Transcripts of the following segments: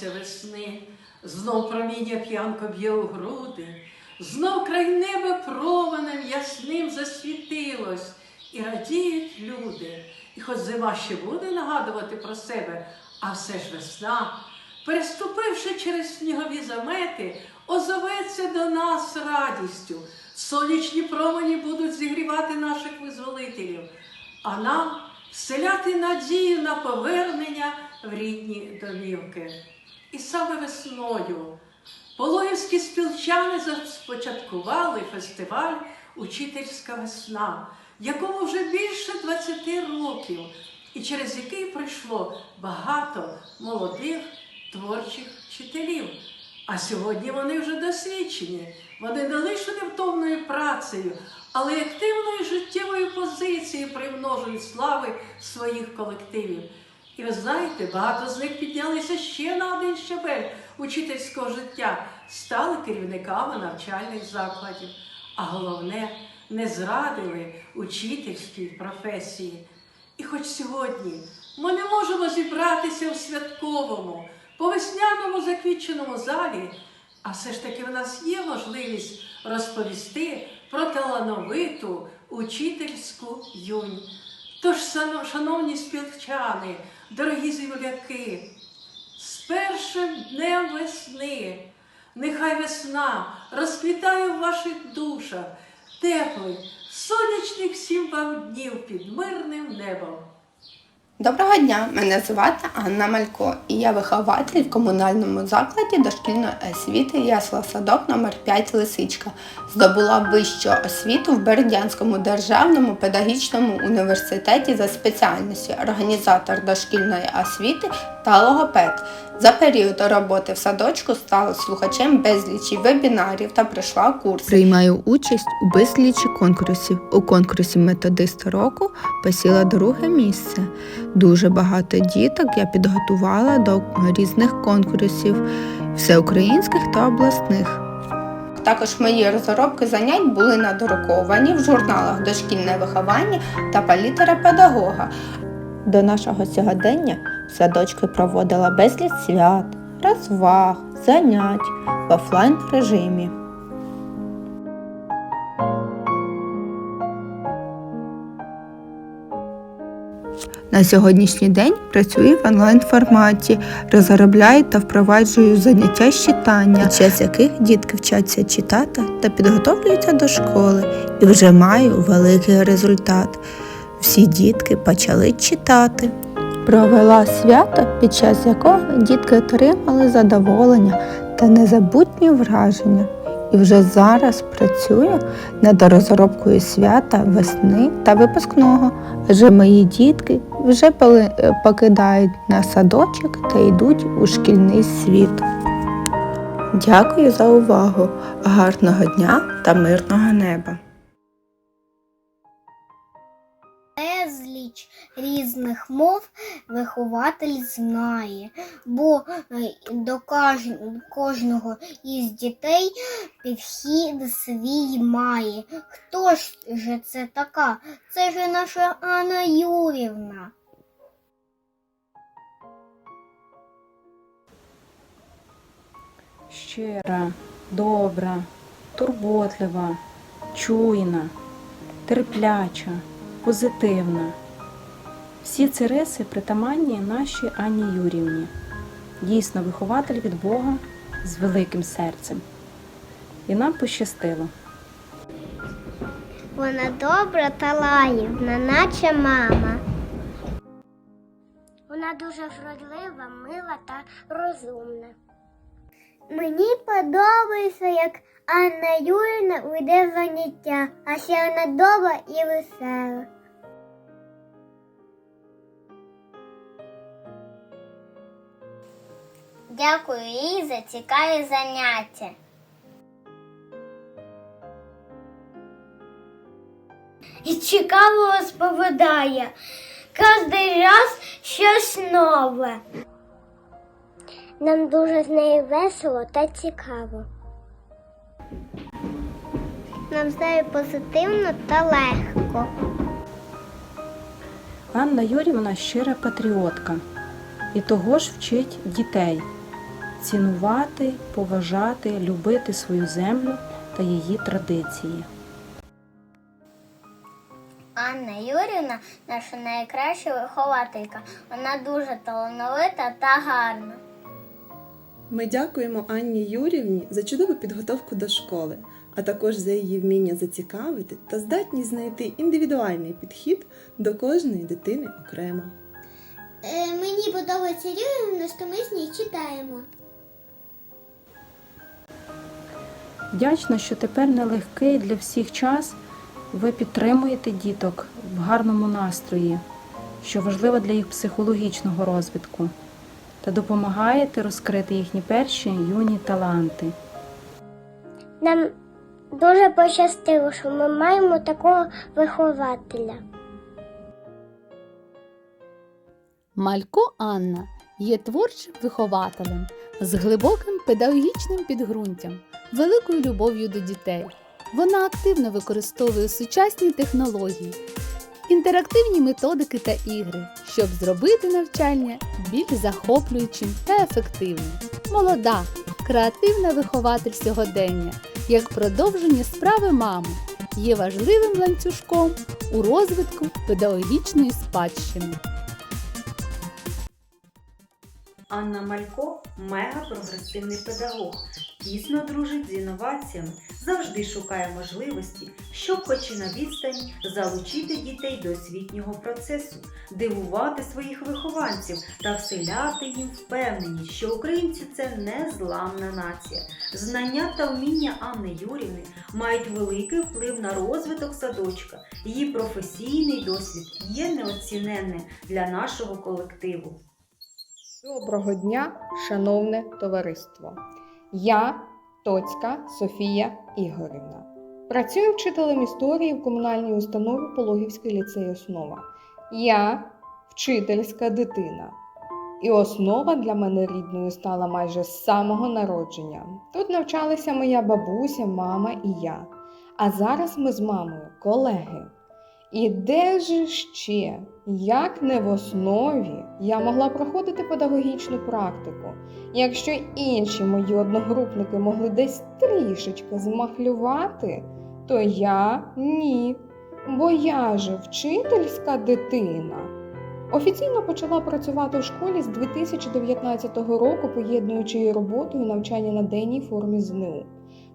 дочекалися весни, знов проміння п'янко б'є у груди, знов край неба променем ясним засвітилось, і радіють люди. І хоч зима ще буде нагадувати про себе, а все ж весна, переступивши через снігові замети, озоветься до нас радістю. Сонячні промені будуть зігрівати наших визволителів, а нам вселяти надію на повернення в рідні домівки. І саме весною Пологівські спілчани започаткували фестиваль Учительська весна, якому вже більше 20 років, і через який пройшло багато молодих творчих вчителів. А сьогодні вони вже досвідчені. Вони не лише невтомною працею, але й активною життєвою позицією примножують слави своїх колективів. І ви знаєте, багато з них піднялися ще на один щабель учительського життя, стали керівниками навчальних закладів. А головне, не зрадили учительській професії. І хоч сьогодні ми не можемо зібратися в святковому, по заквіченому залі, а все ж таки в нас є можливість розповісти про талановиту учительську юнь. Тож, шановні співчани, дорогі земляки, з першим днем весни, нехай весна розквітає в ваших душах теплих, сонячних всім вам днів під мирним небом. Доброго дня, мене звати Анна Малько і я вихователь в комунальному закладі дошкільної освіти Ясла Садок номер 5 Лисичка. Здобула вищу освіту в Бердянському державному педагогічному університеті за спеціальністю організатор дошкільної освіти та логопед. За період роботи в садочку стала слухачем безлічі вебінарів та пройшла курси. Приймаю участь у безлічі конкурсів. У конкурсі методиста року посіла друге місце. Дуже багато діток я підготувала до різних конкурсів, всеукраїнських та обласних. Також мої розробки занять були надруковані в журналах Дошкільне виховання та палітера педагога. До нашого сьогодення в садочки проводила безліч свят, розваг, занять в офлайн режимі. На сьогоднішній день працюю в онлайн форматі, розробляю та впроваджую заняття з читання, під час яких дітки вчаться читати та підготовлюються до школи, і вже маю великий результат. Всі дітки почали читати. Провела свято, під час якого дітки отримали задоволення та незабутні враження. І вже зараз працюю над розробкою свята весни та випускного, адже мої дітки вже е, покидають на садочок та йдуть у шкільний світ. Дякую за увагу! Гарного дня та мирного неба! Різних мов вихователь знає, бо е, до кожного із дітей підхід свій має. Хто ж же це така? Це ж наша Анна Юрівна. щира, добра, турботлива, чуйна, терпляча, позитивна. Всі ці риси притаманні нашій Анні Юрівні. Дійсно, вихователь від Бога з великим серцем. І нам пощастило. Вона добра та лагідна, наче мама. Вона дуже вродлива, мила та розумна. Мені подобається, як Анна Юрівна веде заняття, а ще вона добра і весела. Дякую їй за цікаві заняття. і цікаво розповідає. Кожний раз щось нове. Нам дуже з нею весело та цікаво. Нам з нею позитивно та легко. Анна Юрівна щира патріотка і того ж вчить дітей. Цінувати, поважати, любити свою землю та її традиції. Анна Юрівна наша найкраща вихователька. Вона дуже талановита та гарна. Ми дякуємо Анні Юрівні за чудову підготовку до школи, а також за її вміння зацікавити та здатність знайти індивідуальний підхід до кожної дитини окремо. Е, мені подобається Юрівна, що ми з нею читаємо. Вдячна, що тепер нелегкий для всіх час ви підтримуєте діток в гарному настрої, що важливо для їх психологічного розвитку, та допомагаєте розкрити їхні перші юні таланти. Нам дуже пощастило, що ми маємо такого вихователя. Малько Анна є творчим вихователем з глибоким педагогічним підґрунтям, великою любов'ю до дітей. Вона активно використовує сучасні технології, інтерактивні методики та ігри, щоб зробити навчання більш захоплюючим та ефективним. Молода, креативна вихователь сьогодення, як продовження справи мами, є важливим ланцюжком у розвитку педагогічної спадщини. Анна Малько мега прогресивний педагог, тісно дружить з інноваціями, завжди шукає можливості, щоб хоч і на відстані залучити дітей до освітнього процесу, дивувати своїх вихованців та вселяти їм впевненість, що українці це незламна нація. Знання та вміння Анни Юрівни мають великий вплив на розвиток садочка. Її професійний досвід є неоціненним для нашого колективу. Доброго дня, шановне товариство! Я Тоцька Софія Ігорівна. Працюю вчителем історії в комунальній установі Пологівський ліцей Основа. Я вчительська дитина. І основа для мене рідною стала майже з самого народження. Тут навчалися моя бабуся, мама і я. А зараз ми з мамою колеги. І де ж ще, як не в основі, я могла проходити педагогічну практику, якщо інші мої одногрупники могли десь трішечки змахлювати, то я ні. Бо я же вчительська дитина. Офіційно почала працювати в школі з 2019 року, поєднуючи її роботу і навчання на денній формі ЗНУ.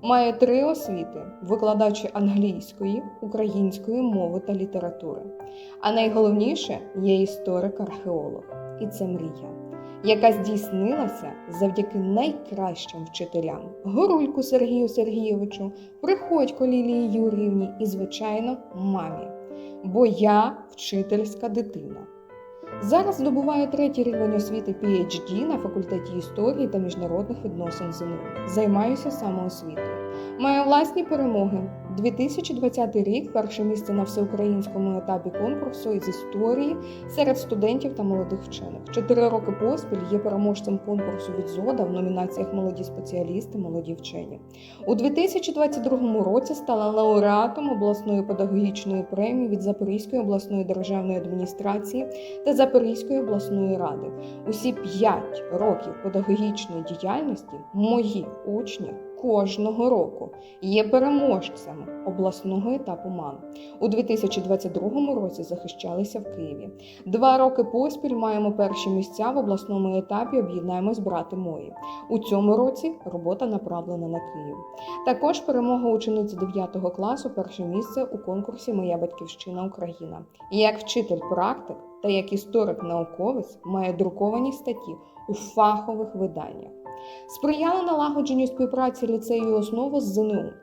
Має три освіти: викладач англійської, української мови та літератури. А найголовніше є історик-археолог. І це мрія, яка здійснилася завдяки найкращим вчителям Горульку Сергію Сергійовичу, Приходько Лілії Юріївні і, звичайно, мамі. Бо я вчительська дитина. Зараз здобуває третій рівень освіти PhD на факультеті історії та міжнародних відносин ЗНУ. Займаюся самоосвітою. Маю власні перемоги. 2020 рік перше місце на всеукраїнському етапі конкурсу із історії серед студентів та молодих вчених. Чотири роки поспіль є переможцем конкурсу від ЗОДА в номінаціях Молоді спеціалісти, молоді вчені. У 2022 році стала лауреатом обласної педагогічної премії від Запорізької обласної державної адміністрації та Запорізької обласної ради. Усі п'ять років педагогічної діяльності мої учні кожного року є переможцями обласного етапу МАН. У 2022 році захищалися в Києві. Два роки поспіль маємо перші місця в обласному етапі Об'єднаємось брати мої. У цьому році робота направлена на Київ. Також перемога учениці 9 класу перше місце у конкурсі Моя батьківщина Україна. Як вчитель-практик та як історик-науковець має друковані статті у фахових виданнях. Сприяли налагодженню співпраці ліцею основу з ЗНУ.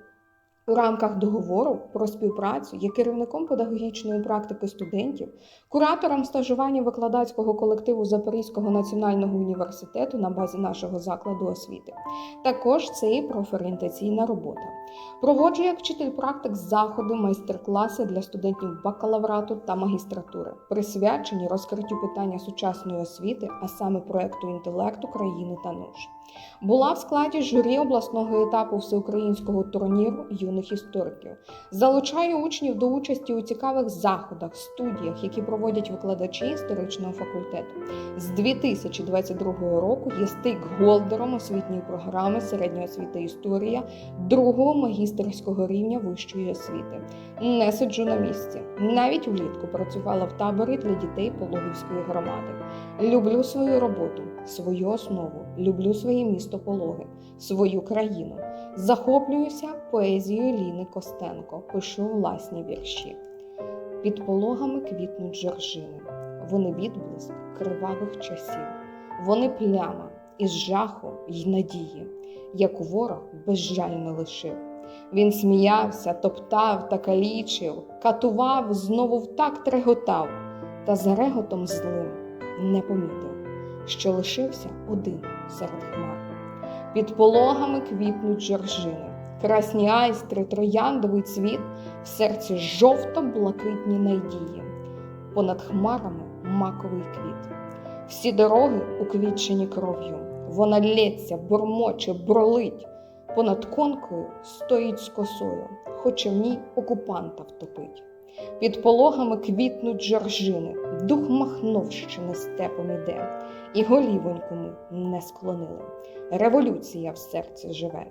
У рамках договору про співпрацю є керівником педагогічної практики студентів, куратором стажування викладацького колективу Запорізького національного університету на базі нашого закладу освіти. Також це і профорієнтаційна робота. Проводжу як вчитель-практик заходи, майстер-класи для студентів бакалаврату та магістратури, присвячені розкриттю питання сучасної освіти, а саме проекту інтелекту країни та нуж. Була в складі журі обласного етапу всеукраїнського турніру юних істориків. Залучає учнів до участі у цікавих заходах, студіях, які проводять викладачі історичного факультету. З 2022 року є стейкголдером освітньої програми середньої освіти історія другого магістерського рівня вищої освіти. Не сиджу на місці. Навіть влітку працювала в таборі для дітей Пологівської громади. Люблю свою роботу, свою основу, люблю своє місто Пологи, свою країну. Захоплююся поезією Ліни Костенко, пишу власні вірші. Під пологами квітнуть жоржини. Вони відблиск кривавих часів. Вони пляма із жаху й надії, як ворог безжально лишив. Він сміявся, топтав та калічив, катував, знову в так треготав, та за реготом злим не помітив, що лишився один серед хмар. Під пологами квітнуть жоржини, красні айстри, трояндовий цвіт, в серці жовто-блакитні найдії, понад хмарами маковий квіт. Всі дороги уквітчені кров'ю, вона лється, бурмоче, бролить. Понад конкою стоїть з косою, хоче в ній окупанта втопить. Під пологами квітнуть жоржини, дух Махновщини степом іде, і голівоньку не склонили. Революція в серці живе.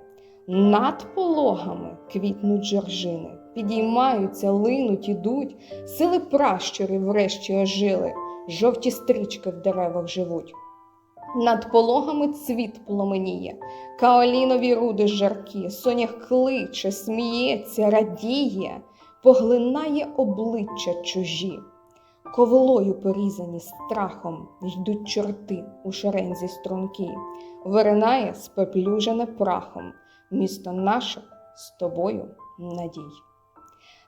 Над пологами квітнуть жоржини, підіймаються, линуть, ідуть, сили пращурів врешті ожили, жовті стрічки в деревах живуть. Над пологами цвіт пломеніє, каолінові руди жаркі, сонях кличе, сміється, радіє, поглинає обличчя чужі. Ковилою порізані страхом йдуть чорти у шерензі струнки, виринає спеплюжене прахом, місто наше з тобою надій.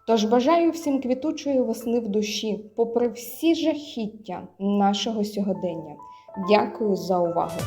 Тож бажаю всім квітучої весни в душі, попри всі жахіття нашого сьогодення. Дякую за увагу!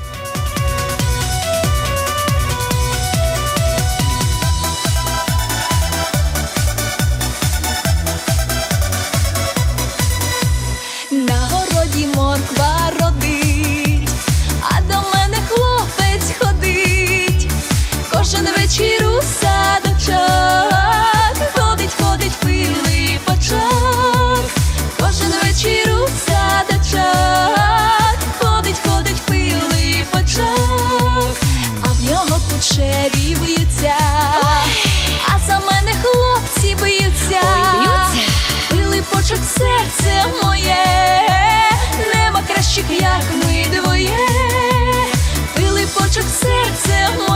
Серце моє, нема кращих, як ми двоє. Пили почок серце моє,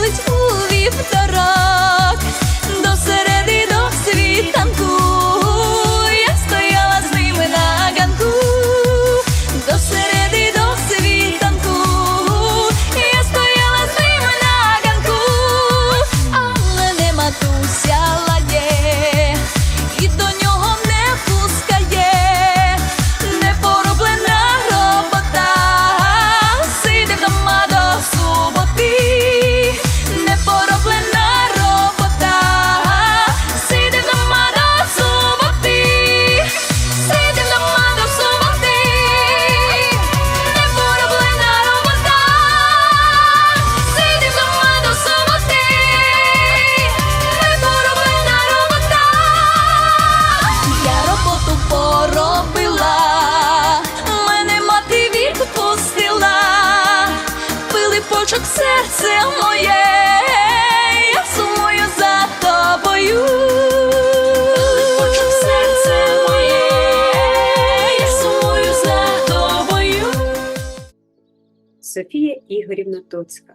зустрілись у вівторок Софія Ігорівна Тоцька,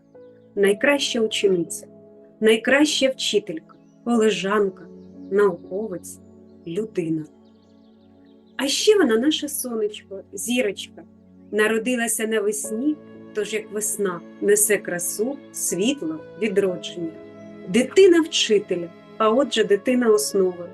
найкраща учениця, найкраща вчителька, колежанка, науковець, людина. А ще вона наше сонечко, зірочка, народилася навесні, тож як весна несе красу, світло, відродження. Дитина вчителя, а отже, дитина основи.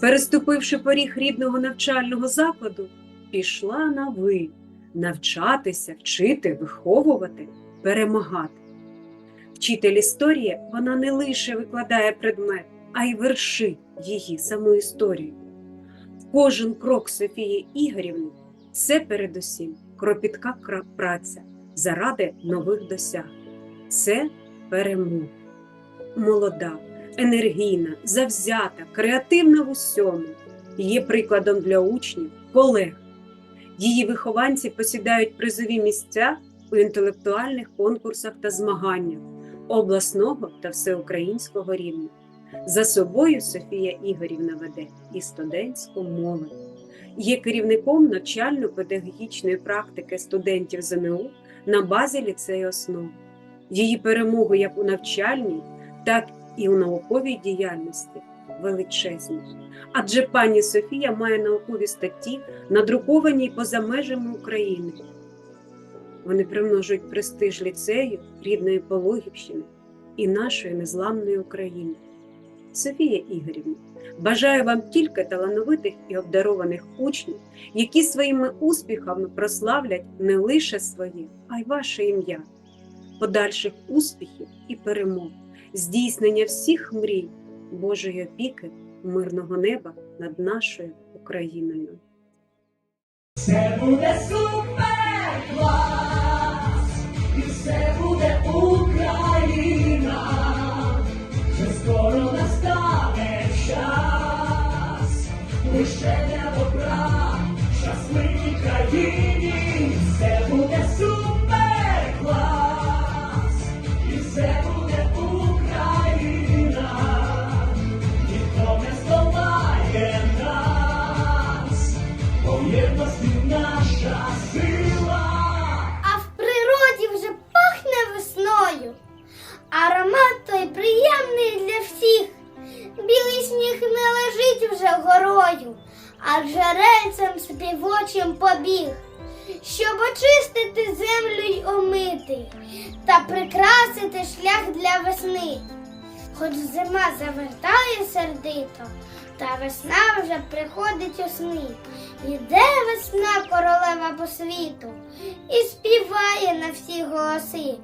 Переступивши поріг рідного навчального закладу, пішла на ви навчатися, вчити, виховувати, перемагати. Вчитель історії вона не лише викладає предмет, а й вершить її саму історію. Кожен крок Софії Ігорівни це передусім кропітка праця заради нових досяг. Це перемога. Молода, енергійна, завзята, креативна в усьому. Є прикладом для учнів, колег. Її вихованці посідають призові місця у інтелектуальних конкурсах та змаганнях обласного та всеукраїнського рівня. За собою Софія Ігорівна веде і студентську молодь. Є керівником навчально-педагогічної практики студентів ЗНО на базі ліцею основ. Її перемоги як у навчальній, так і у науковій діяльності величезні. Адже пані Софія має наукові статті, надруковані поза межами України. Вони примножують престиж ліцею, рідної Пологівщини і нашої незламної України. Софія Ігорівна, бажаю вам тільки талановитих і обдарованих учнів, які своїми успіхами прославлять не лише своє, а й ваше ім'я, подальших успіхів і перемог, здійснення всіх мрій, Божої опіки, мирного неба над нашою Україною. Це буде супер клас, і все буде Україна. Вже скоро настане час, лише для добра, щасливій країні, все буде супер співочим побіг, щоб очистити землю й омити та прикрасити шлях для весни. Хоч зима завертає сердито, та весна вже приходить у сни. Іде весна королева по світу і співає на всі голоси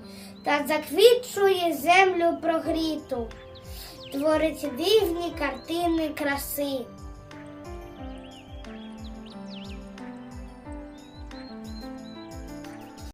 та заквітчує землю прогріту, творить дивні картини краси.